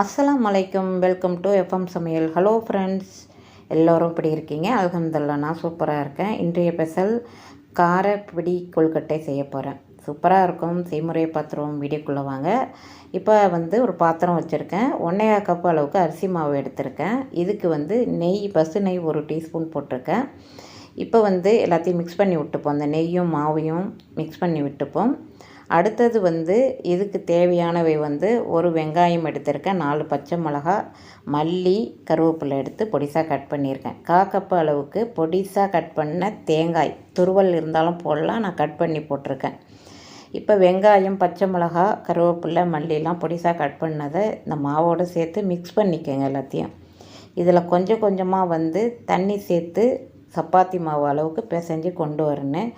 அஸ்லாம் அலைக்கும் welcome to FM சமையல். ஹலோ ஃப்ரெண்ட்ஸ் எல்லோரும் இப்படி இருக்கீங்க? அல்ஹம்துலில்லாஹ் நான் சூப்பராக இருக்கேன். இன்றைய ஸ்பெஷல் காரப்பிடி கொழுக்கட்டை செய்ய போகிறேன் சூப்பராக இருக்கும். செய்முறை பாத்திரம் வீடியோக்குள்ளே வாங்க. இப்போ வந்து ஒரு பாத்திரம் வச்சுருக்கேன். ஒன்றையா கப்பு அளவுக்கு அரிசி மாவு எடுத்திருக்கேன். இதுக்கு வந்து நெய் பசு நெய் ஒரு டீஸ்பூன் போட்டிருக்கேன். இப்போ வந்து எல்லாத்தையும் மிக்ஸ் பண்ணி விட்டுப்போம். அந்த நெய்யும் மாவையும் மிக்ஸ் பண்ணி விட்டுப்போம். அடுத்தது வந்து இதுக்கு தேவையானவை வந்து ஒரு வெங்காயம் எடுத்திருக்கேன் நாலு பச்சை மிளகா மல்லி கருவேப்பிலை எடுத்து பொடிசாக கட் பண்ணியிருக்கேன். கா கப்பு அளவுக்கு பொடிசாக கட் பண்ண தேங்காய் துருவல் இருந்தாலும் போடலாம் நான் கட் பண்ணி போட்டிருக்கேன். இப்போ வெங்காயம் பச்சை மிளகா கருவேப்பிலை மல்லிலாம் பொடிசாக கட் பண்ணதை இந்த மாவோடு சேர்த்து மிக்ஸ் பண்ணிக்கோங்க எல்லாத்தையும். இதில் கொஞ்சம் கொஞ்சமாக வந்து தண்ணி சேர்த்து சப்பாத்தி மாவு அளவுக்கு பிசைஞ்சு கொண்டு வரணும்.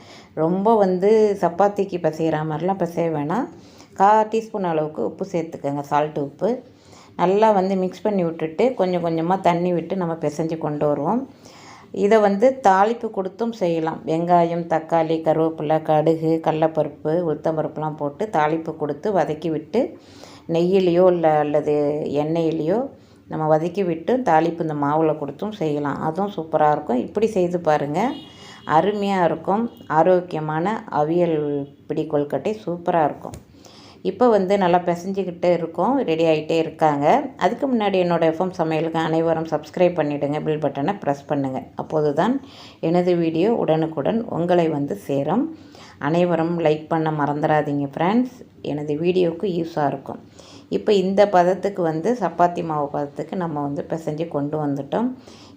ரொம்ப வந்து சப்பாத்திக்கு பிசைகிற மாதிரிலாம் பிசைய வேணாம். கா டீஸ்பூன் அளவுக்கு உப்பு சேர்த்துக்கோங்க சால்ட்டு உப்பு. நல்லா வந்து மிக்ஸ் பண்ணி விட்டுட்டு கொஞ்சம் கொஞ்சமாக தண்ணி விட்டு நம்ம பிசைஞ்சு கொண்டு வருவோம். இதை வந்து தாளிப்பு கொடுத்தும் செய்யலாம். வெங்காயம் தக்காளி கருவேப்பிலை கடுகு கடலப்பருப்பு உளுத்தம்பருப்புலாம் போட்டு தாளிப்பு கொடுத்து வதக்கி விட்டு நெய்யிலையோ இல்லை அல்லது எண்ணெயிலையோ நம்ம வதக்கி விட்டு தாளிப்பு இந்த மாவில் கொடுத்தும் செய்யலாம். அதுவும் சூப்பராக இருக்கும். இப்படி செய்து பாருங்கள் அருமையாக இருக்கும். ஆரோக்கியமான அவியல் பிடி கொழுக்கட்டை சூப்பராக இருக்கும். இப்போ வந்து நல்லா பிசைஞ்சிக்கிட்டே இருக்கும். ரெடி ஆகிட்டே இருக்காங்க. அதுக்கு முன்னாடி என்னோடய எஃப்எம் சமையலுக்கு அனைவரும் சப்ஸ்கிரைப் பண்ணிவிடுங்க பில் பட்டனை ப்ரெஸ் பண்ணுங்கள் அப்போது தான் எனது வீடியோ உடனுக்குடன் உங்களை வந்து சேரும். அனைவரும் லைக் பண்ண மறந்துடாதீங்க ஃப்ரெண்ட்ஸ் எனது வீடியோவுக்கு யூஸாக இருக்கும். இப்போ இந்த பதத்துக்கு வந்து சப்பாத்தி மாவு பதத்துக்கு நம்ம வந்து பிசைஞ்சு கொண்டு வந்துட்டோம்.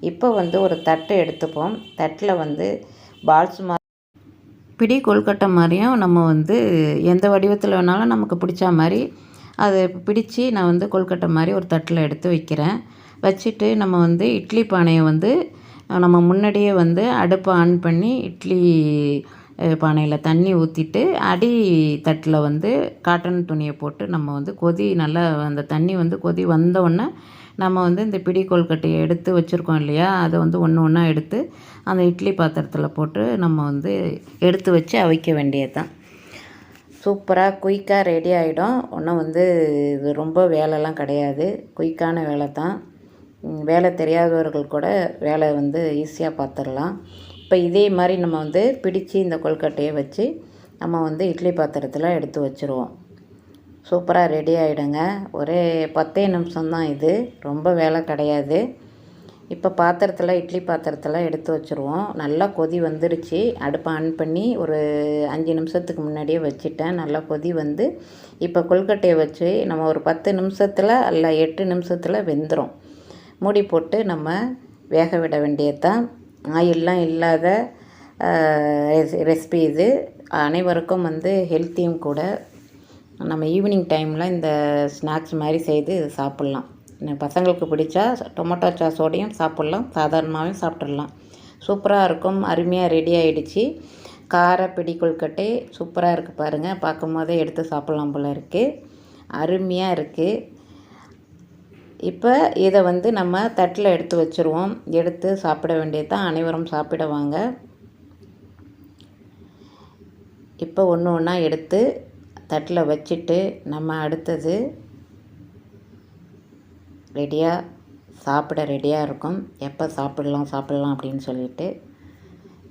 இப்போ வந்து ஒரு தட்டு எடுத்துப்போம். தட்டில் வந்து பால்ஸ் மாதிரி பிடி கொல்கட்டை மாதிரியும் நம்ம வந்து எந்த வடிவத்தில் வேணாலும் நமக்கு பிடிச்ச மாதிரி அதை பிடிச்சி நான் வந்து கொல்கட்டை மாதிரி ஒரு தட்டில் எடுத்து வைக்கிறேன். வச்சுட்டு நம்ம வந்து இட்லி பானையை வந்து நம்ம முன்னாடியே வந்து அடுப்பை ஆன் பண்ணி இட்லி பானையில் தண்ணி ஊற்றிட்டு அடி தட்டில் வந்து காட்டன் துணியை போட்டு நம்ம வந்து கொதி நல்லா அந்த தண்ணி வந்து கொதி வந்தவுடனே நம்ம வந்து இந்த பிடி கொழுக்கட்டையை எடுத்து வச்சுருக்கோம் இல்லையா? அதை வந்து ஒன்று ஒன்றா எடுத்து அந்த இட்லி பாத்திரத்தில் போட்டு நம்ம வந்து எடுத்து வச்சு அவிக்க வேண்டியது தான் சூப்பராக குயிக்காக ரெடி ஆகிடும் ஒன்றும் வந்து இது ரொம்ப வேலைலாம் கிடையாது. குயிக்கான வேலை தான் வேலை தெரியாதவர்கள் கூட வேலை வந்து ஈஸியாக பார்த்துடலாம் இப்போ இதே மாதிரி நம்ம வந்து பிடித்து இந்த கொழுக்கட்டையை வச்சு நம்ம வந்து இட்லி பாத்திரத்தில் எடுத்து வச்சுருவோம். சூப்பராக ரெடி ஆகிடுங்க ஒரே பத்தே நிமிஷம்தான் இது. ரொம்ப வேலை கிடையாது. இப்போ பாத்திரத்தில் இட்லி பாத்திரத்தில் எடுத்து வச்சுருவோம். நல்லா கொதி வந்துருச்சு. அடுப்பை ஆன் பண்ணி ஒரு அஞ்சு நிமிஷத்துக்கு முன்னாடியே வச்சுட்டேன். நல்லா கொதி வந்து இப்போ கொல்கட்டையை வச்சு நம்ம ஒரு பத்து நிமிஷத்தில் அல்ல எட்டு நிமிஷத்தில் வெந்துடும் மூடி போட்டு நம்ம வேக விட வேண்டியது தான் ஆயிலெலாம் இல்லாத ரெசிபி இது. அனைவருக்கும் வந்து ஹெல்த்தியும் கூட. நம்ம ஈவினிங் டைமில் இந்த ஸ்நாக்ஸ் மாதிரி செய்து சாப்பிட்லாம். பசங்களுக்கு பிடிச்சா டொமேட்டோ சாஸோடையும் சாப்பிட்லாம். சாதாரணமாகவும் சாப்பிட்றலாம் சூப்பராக இருக்கும். அருமையாக ரெடி ஆகிடுச்சு கார பிடி கொழுக்கட்டை சூப்பராக இருக்குது பாருங்கள் பார்க்கும் போதே எடுத்து சாப்பிட்லாம் போல் இருக்குது அருமையாக இருக்குது இப்போ இதை வந்து நம்ம தட்டில் எடுத்து வச்சுருவோம். எடுத்து சாப்பிட வேண்டியது தான் அனைவரும் சாப்பிடுவாங்க. இப்போ ஒன்று ஒன்றா எடுத்து தட்டில் வச்சுட்டு நம்ம அடுத்தது ரெடியாக சாப்பிட ரெடியாக இருக்கும். எப்போ சாப்பிடலாம் சாப்பிடலாம் அப்படின்னு சொல்லிட்டு.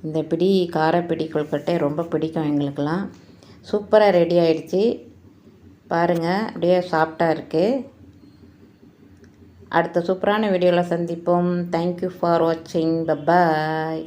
இந்த பிடி காரப்பிடி கொழுக்கட்டை ரொம்ப பிடிக்கும் எங்களுக்கெல்லாம். சூப்பராக ரெடி ஆகிடுச்சி பாருங்கள் அப்படியே சாஃப்டாக இருக்குது அடுத்த சூப்பரான வீடியோவில் சந்திப்போம். தேங்க்யூ ஃபார் வாட்சிங் பப்பாய்